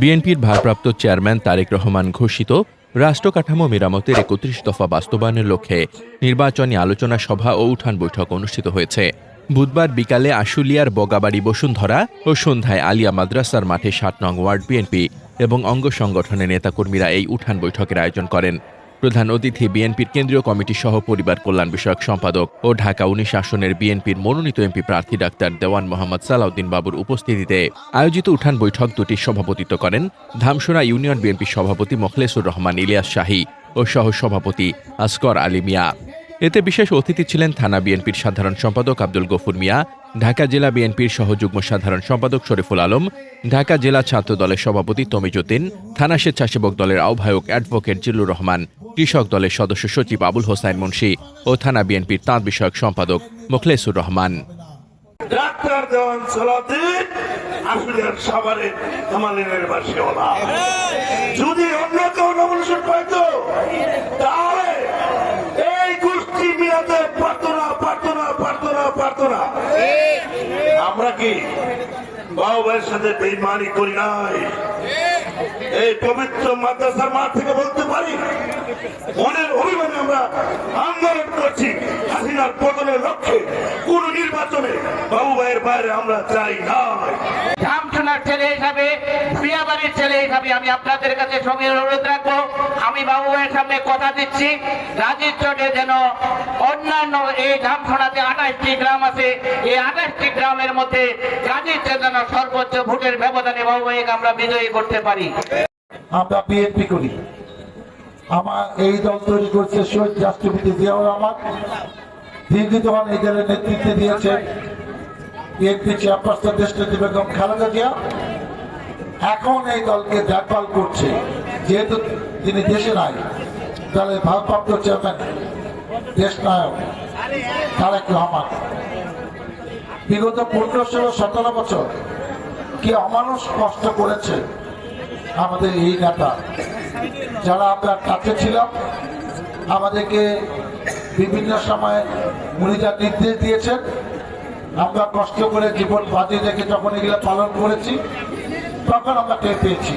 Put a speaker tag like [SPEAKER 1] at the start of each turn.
[SPEAKER 1] বিএনপির ভারপ্রাপ্ত চেয়ারম্যান তারেক রহমান ঘোষিত রাষ্ট্র কাঠামো মেরামতের একত্রিশ দফা বাস্তবায়নের লক্ষ্যে নির্বাচনী আলোচনা সভা ও উঠান বৈঠক অনুষ্ঠিত হয়েছে। বুধবার বিকালে আশুলিয়ার বগাবাড়ি বসুন্ধরা ও সন্ধ্যায় আলিয়া মাদ্রাসার মাঠে সাত নং ওয়ার্ড বিএনপি এবং অঙ্গ সংগঠনের নেতাকর্মীরা এই উঠান বৈঠকের আয়োজন করেন। প্রধান অতিথি বিএনপির কেন্দ্রীয় কমিটি সহ পরিবার কল্যাণ বিষয়ক সম্পাদক ও ঢাকা উনিশ আসনের বিএনপির মনোনীত এমপি প্রার্থী ডাক্তার দেওয়ান মোহাম্মদ সালাউদ্দিন বাবুর উপস্থিতিতে আয়োজিত উঠান বৈঠক দুটি সভাপতিত্ব করেন ধামসোনা ইউনিয়ন বিএনপি সভাপতি মোখলেসুর রহমান ইলিয়াস শাহী ও সহ সভাপতি আসকর আলী মিয়া। এতে বিশেষ অতিথি ছিলেন থানা বিএনপির সাধারণ সম্পাদক আব্দুল গফুর মিয়া, ঢাকা জেলা বিএনপির সহযুগ্ম সাধারণ সম্পাদক শরীফুল আলম, ঢাকা জেলা ছাত্র দলের সভাপতি তমিজুদ্দিন থানা স্বেচ্ছাসেবক দলের আহ্বায়ক অ্যাডভোকেট জিল্লুর রহমান। কৃষক দলের সদস্য সচিব আবুল হোসাইন মুন্সি ও থানা বিএনপির তাঁত বিষয়ক সম্পাদক মোখলেসুর রহমান।
[SPEAKER 2] যদি অন্য আমরা কি বাবু সাথে বেইমানি করি নাই? এই পবিত্র মাদ্রাসার মাঠ থেকে বলতে পারি মনের অভিমানে আমরা আন্দোলন করছি। হাসিনার পতনের লক্ষ্যে কোন নির্বাচনে বাবু ভাইয়ের বাইরে আমরা চাই নাই
[SPEAKER 3] ধামছুনার ছেলে হিসাবে বিয়াবাড়ির ছেলে হিসাবে আমি আপনাদের কাছে সঙ্গে অনুরোধ রাখব। আমি বাবু ভাইয়ের সামনে কথা দিচ্ছি। রাজির চটে যেন অন্যান্য এই আঠাশটি গ্রাম আছে এই আঠাশটি গ্রামের মধ্যে যেন সর্বোচ্চ ভোটের ব্যবধানে বাবু ভাইকে আমরা বিজয়ী করতে পারি।
[SPEAKER 4] আমরা বিএনপি করি। আমার এই দল তৈরি করছে শহীদ রাষ্ট্রপতি জিয়াউর রহমান। দীর্ঘদিন এই দলের নেতৃত্বে দিয়েছে, বিএনপি চেয়ারপারসন দেশনেত্রী বেগম খালেদা জিয়া, এখন এই দলকে দেখভাল করছে। যেহেতু তিনি দেশে নাই, দলের ভারপ্রাপ্ত চেয়ারম্যান, দেশ নায়ক তারেক রহমান। বিগত পনেরো, ষোলো, সতেরো বছর কি অমানুষ কষ্ট করেছে, আমাদের এই নেতা যারা আপনার কাছে ছিলাম, আমাদেরকে বিভিন্ন সময় উনি যা নির্দেশ দিয়েছেন। আমরা কষ্ট করে জীবন বাজি রেখে যখন এগুলো পালন করেছি, তখন আমরা টের পেয়েছি।